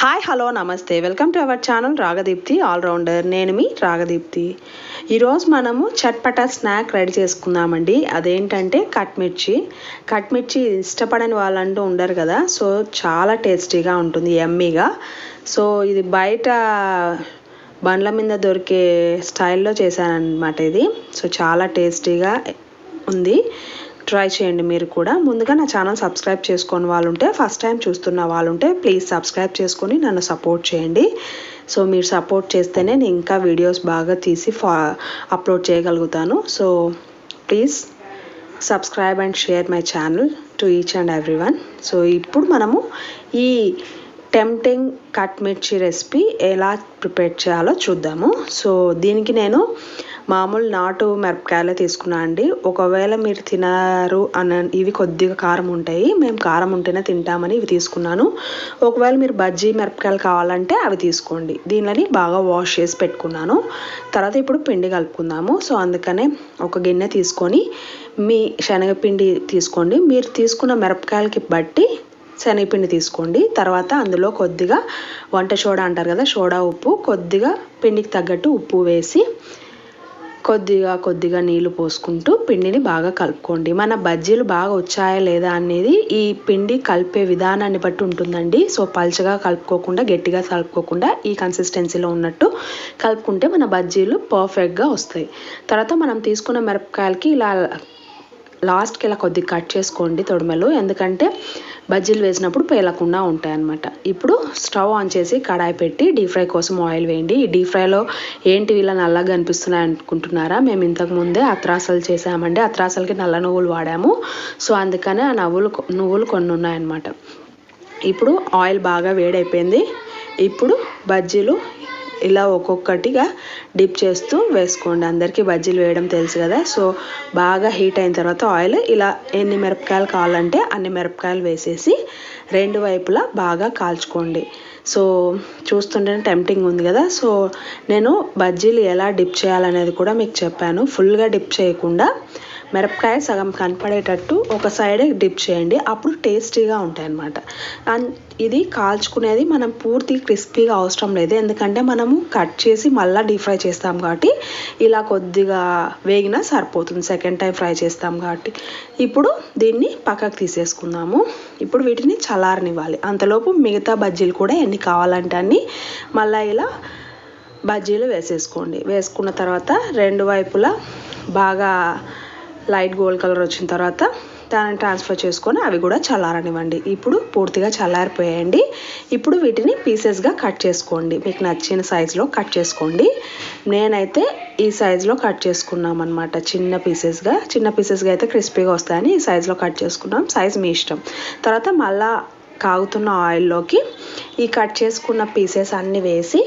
Hi hello నమస్తే welcome to our channel Ragadeepti all-rounder నేను మీ రాగదీప్తి ఈరోజు మనము చట్పటా స్నాక్ రెడీ చేసుకుందామండి. అదేంటంటే కట్ మిర్చి. కట్ మిర్చి ఇష్టపడని వాళ్ళంటూ ఉండరు కదా. సో చాలా టేస్టీగా ఉంటుంది ఎమ్మీగా సో ఇది బయట బండ్ల మీద దొరికే స్టైల్లో చేశానన్నమాట ఇది. సో చాలా టేస్టీగా ఉంది. ట్రై చేయండి మీరు కూడా. ముందుగా నా ఛానల్ సబ్స్క్రైబ్ చేసుకొని వాళ్ళు ఉంటే ఫస్ట్ టైం చూస్తున్న వాళ్ళు ఉంటే ప్లీజ్ సబ్స్క్రైబ్ చేసుకొని నన్ను సపోర్ట్ చేయండి. సో మీరు సపోర్ట్ చేస్తేనే నేను ఇంకా వీడియోస్ బాగా తీసి ఫా అప్లోడ్ చేయగలుగుతాను. So please subscribe and share my channel to each and every one so ఇప్పుడు మనము ఈ టెంప్టింగ్ కట్ మిర్చి రెసిపీ ఎలా ప్రిపేర్ చేయాలో చూద్దాము. సో దీనికి నేను మామూలు నాటు మిరపకాయలే తీసుకున్నా అండి. ఒకవేళ మీరు తినారు అన ఇవి కొద్దిగా కారం ఉంటాయి. మేము కారం ఉంటేనే తింటామని ఇవి తీసుకున్నాను. ఒకవేళ మీరు బజ్జీ మిరపకాయలు కావాలంటే అవి తీసుకోండి. దీనిని బాగా వాష్ చేసి పెట్టుకున్నాను. తర్వాత ఇప్పుడు పిండి కలుపుకుందాము. సో అందుకనే ఒక గిన్నె తీసుకొని మీ శనగపిండి తీసుకోండి. మీరు తీసుకున్న మిరపకాయలకి బట్టి శనగపిండి తీసుకోండి. తర్వాత అందులో కొద్దిగా వంట సోడా అంటారు కదా సోడా ఉప్పు. కొద్దిగా పిండికి తగ్గట్టు ఉప్పు వేసి కొద్దిగా కొద్దిగా నీళ్ళు పోసుకుంటూ పిండిని బాగా కలుపుకోండి. మన బజ్జీలు బాగా వచ్చాయా లేదా అనేది ఈ పిండి కలిపే విధానాన్ని బట్టి ఉంటుందండి. సో పల్చగా కలుపుకోకుండా గట్టిగా కలుపుకోకుండా ఈ కన్సిస్టెన్సీలో ఉన్నట్టు కలుపుకుంటే మన బజ్జీలు పర్ఫెక్ట్గా వస్తాయి. తర్వాత మనం తీసుకున్న మిరపకాయలకి ఇలా లాస్ట్కి ఇలా కొద్దిగా కట్ చేసుకోండి తొడిమెలు. ఎందుకంటే బజ్జీలు వేసినప్పుడు పేలకుండా ఉంటాయన్నమాట. ఇప్పుడు స్టవ్ ఆన్ చేసి కడాయి పెట్టి డీప్ ఫ్రై కోసం ఆయిల్ వేయండి. ఈ డీప్ ఫ్రైలో ఏంటి ఇలా నల్లగా అనిపిస్తున్నాయి అనుకుంటున్నారా? మేము ఇంతకు ముందే అత్రాసలు చేసామండి. అత్రాసలకి నల్ల నువ్వులు వాడాము. సో అందుకనే ఆ నవ్వులు నువ్వులు కొన్ని ఉన్నాయన్నమాట. ఇప్పుడు ఆయిల్ బాగా వేడైపోయింది. ఇప్పుడు బజ్జీలు ఇలా ఒక్కొక్కటిగా డిప్ చేస్తూ వేసుకోండి. అందరికీ బజ్జీలు వేయడం తెలుసు కదా. సో బాగా హీట్ అయిన తర్వాత ఆయిల్ ఇలా ఎన్ని మిరపకాయలు కావాలంటే అన్ని మిరపకాయలు వేసేసి రెండు వైపులా బాగా కాల్చుకోండి. సో చూస్తుంటేనే టెంప్టింగ్ ఉంది కదా. సో నేను బజ్జీలు ఎలా డిప్ చేయాలనేది కూడా మీకు చెప్పాను. ఫుల్గా డిప్ చేయకుండా మిరపకాయ సగం కనపడేటట్టు ఒక సైడే డిప్ చేయండి. అప్పుడు టేస్టీగా ఉంటాయి అన్నమాట అండ్ ఇది కాల్చుకునేది మనం పూర్తి క్రిస్పీగా అవసరం లేదు. ఎందుకంటే మనము కట్ చేసి మళ్ళీ డీప్ ఫ్రై చేస్తాం కాబట్టి ఇలా కొద్దిగా వేగినా సరిపోతుంది. సెకండ్ టైం ఫ్రై చేస్తాం కాబట్టి. ఇప్పుడు దీన్ని పక్కకు తీసేసుకుందాము. ఇప్పుడు వీటిని చల్లారనివ్వాలి. అంతలోపు మిగతా బజ్జీలు కూడా ఎన్ని కావాలంటే అన్ని మళ్ళీ ఇలా బజ్జీలు వేసేసుకోండి. వేసుకున్న తర్వాత రెండు వైపులా బాగా లైట్ గోల్డ్ కలర్ వచ్చిన తర్వాత దాన్ని ట్రాన్స్ఫర్ చేసుకొని అవి కూడా చల్లారనివ్వండి. ఇప్పుడు పూర్తిగా చల్లారిపోయాయండి. ఇప్పుడు వీటిని పీసెస్గా కట్ చేసుకోండి. మీకు నచ్చిన సైజులో కట్ చేసుకోండి. నేనైతే ఈ సైజులో కట్ చేసుకున్నాం అనమాట చిన్న పీసెస్గా చిన్న పీసెస్గా అయితే క్రిస్పీగా వస్తాయని ఈ సైజులో కట్ చేసుకున్నాం. సైజ్ మీ ఇష్టం. తర్వాత మళ్ళా కాగుతున్న ఆయిల్లోకి ఈ కట్ చేసుకున్న పీసెస్ అన్నీ వేసి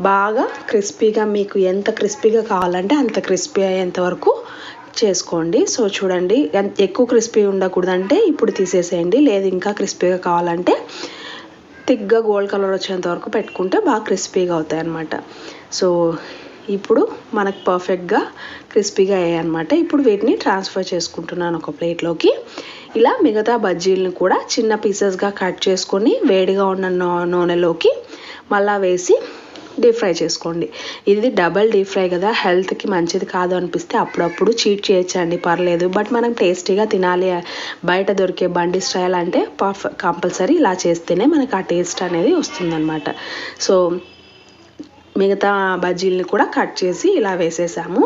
బాగా క్రిస్పీగా మీకు ఎంత క్రిస్పీగా కావాలంటే అంత క్రిస్పీ అయ్యేంత వరకు చేసుకోండి. సో చూడండి ఎక్కువ క్రిస్పీ ఉండకూడదంటే ఇప్పుడు తీసేసేయండి. లేదు ఇంకా క్రిస్పీగా కావాలంటే థిక్గా గోల్డ్ కలర్ వచ్చేంత వరకు పెట్టుకుంటే బాగా క్రిస్పీగా అవుతాయి అన్నమాట సో ఇప్పుడు మనకు పర్ఫెక్ట్గా క్రిస్పీగా అయ్యాయి అనమాట ఇప్పుడు వీటిని ట్రాన్స్ఫర్ చేసుకుంటున్నాను ఒక ప్లేట్లోకి. ఇలా మిగతా బజ్జీలను కూడా చిన్న పీసెస్గా కట్ చేసుకొని వేడిగా ఉన్న నూనెలోకి మళ్ళా వేసి డీప్ ఫ్రై చేసుకోండి. ఇది డబల్ డీప్ ఫ్రై కదా హెల్త్కి మంచిది కాదు అనిపిస్తే అప్పుడప్పుడు చీట్ చేయొచ్చండి పర్లేదు. బట్ మనం టేస్టీగా తినాలి. బయట దొరికే బండి స్టైల్ అంటే పర్ఫ్ కంపల్సరీ ఇలా చేస్తేనే మనకు ఆ టేస్ట్ అనేది వస్తుందన్నమాట. సో మిగతా బజ్జీలని కూడా కట్ చేసి ఇలా వేసేసాము.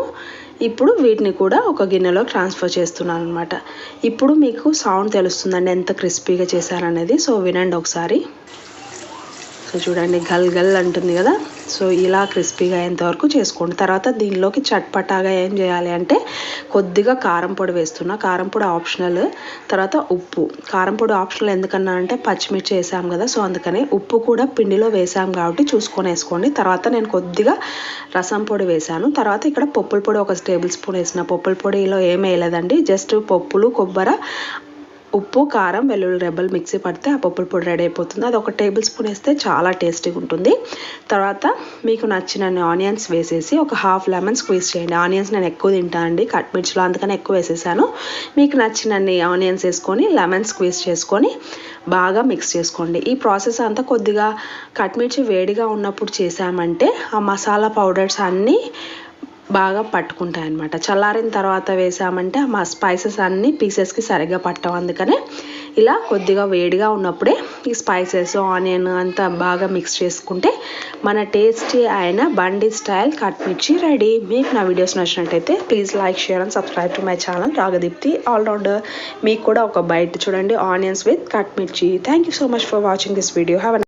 ఇప్పుడు వీటిని కూడా ఒక గిన్నెలో ట్రాన్స్ఫర్ చేస్తున్నాను అనమాట ఇప్పుడు మీకు సౌండ్ తెలుస్తుందండి ఎంత క్రిస్పీగా చేశారనేది. సో వినండి ఒకసారి. సో చూడండి గల్ గల్ అంటుంది కదా. సో ఇలా క్రిస్పీగా అయ్యేంత వరకు చేసుకోండి. తర్వాత దీనిలోకి చట్పటాగా ఏం చేయాలి అంటే కొద్దిగా కారం పొడి వేస్తున్నా. కారం పొడి ఆప్షనల్. తర్వాత ఉప్పు. కారం పొడి ఆప్షనల్ ఎందుకన్నా అంటే పచ్చిమిర్చి వేసాం కదా సో అందుకని ఉప్పు కూడా పిండిలో వేసాం కాబట్టి చూసుకొని వేసుకోండి. తర్వాత నేను కొద్దిగా రసం పొడి వేసాను. తర్వాత ఇక్కడ పప్పుల పొడి ఒక టేబుల్ స్పూన్ వేసిన. పప్పుల పొడిలో ఏం వేయలేదండి. జస్ట్ పప్పులు కొబ్బరి ఉప్పు కారం వెల్లుల్లి రెబ్బలు మిక్సీ పడితే ఆ పప్పుల పొడి రెడీ అయిపోతుంది. అది ఒక టేబుల్ స్పూన్ వేస్తే చాలా టేస్టీగా ఉంటుంది. తర్వాత మీకు నచ్చిన ఆనియన్స్ వేసేసి ఒక హాఫ్ లెమన్ స్క్వీజ్ చేయండి. ఆనియన్స్ నేను ఎక్కువ తింటాను అండి. కట్ మిర్చిలో అందుకని ఎక్కువ వేసేసాను. మీకు నచ్చినన్ని ఆనియన్స్ వేసుకొని లెమన్ స్క్వీజ్ చేసుకొని బాగా మిక్స్ చేసుకోండి. ఈ ప్రాసెస్ అంతా కొద్దిగా కట్ మిర్చి వేడిగా ఉన్నప్పుడు చేసామంటే ఆ మసాలా పౌడర్స్ అన్నీ బాగా పట్టుకుంటాయి అనమాట చల్లారిన తర్వాత వేసామంటే మా స్పైసెస్ అన్నీ పీసెస్కి సరిగ్గా పట్టవు. అందుకనే ఇలా కొద్దిగా వేడిగా ఉన్నప్పుడే ఈ స్పైసెస్ ఆనియన్ అంతా బాగా మిక్స్ చేసుకుంటే మన టేస్టీ అయిన బండి స్టైల్ కట్ మిర్చి రెడీ. మీకు నా వీడియోస్ నచ్చినట్టయితే please like share and subscribe to my channel Ragadeepti all-rounder. మీకు కూడా ఒక బయట చూడండి onions with cut mirchi. Thank you so much for watching this video have